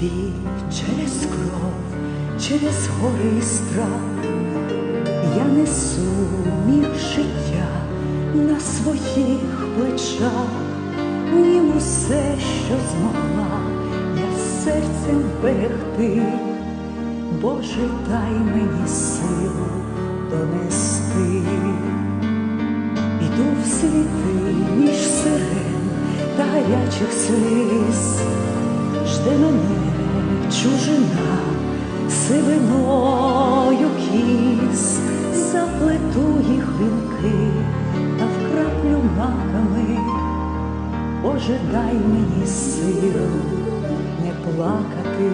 І через кров, через гори і страх. Я несу мір життя на своїх плечах, нім усе, що змогла, я серцем берегти, Боже, дай мені силу донести. Іду в світи між сирен та гарячих сліз, мене чужина сивиною кіз, заплету їх вінки та вкраплю маками, Боже, дай мені силу не плакати.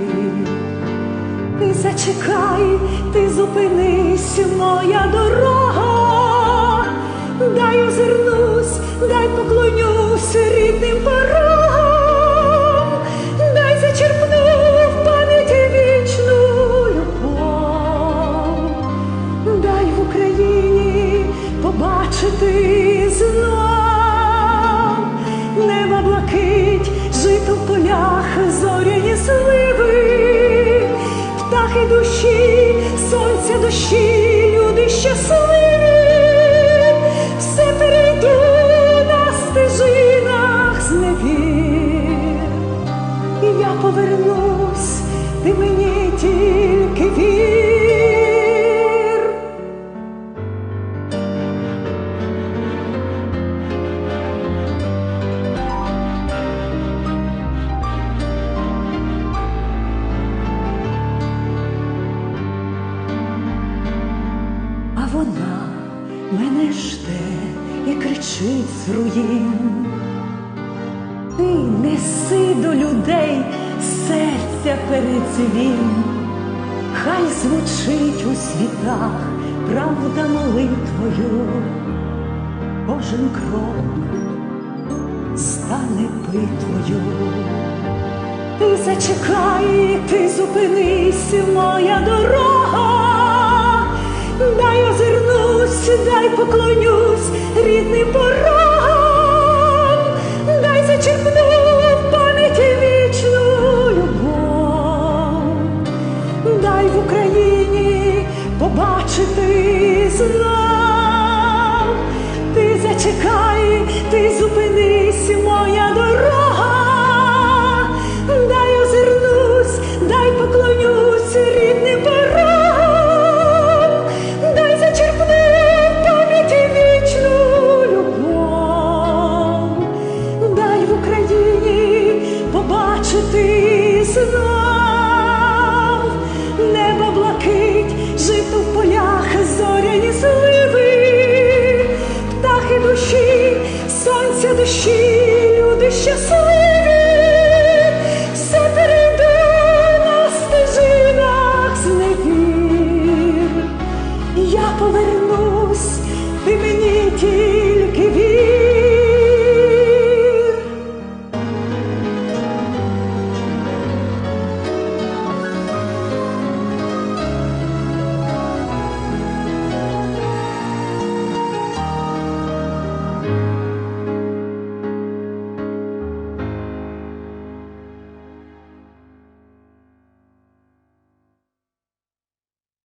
Ти зачекай, ти зупинись, моя дорога, дай озирнусь, дай поклонюсь рідним порогам, в полях, зоряні сливи, птахи душі, сонця душі, вона мене жде і кричить з руїн. Ти неси до людей серця передзвін, хай звучить у світах правда молитвою, кожен крок стане битвою. Ти зачекай, ти зупинись, моя дорога, дай озирнусь, дай поклонюсь рідним порогам, дай зачерпну в пам'яті вічну любов, дай в Україні побачити знов. Ти зачекай, ти зупинись, сонця дощі.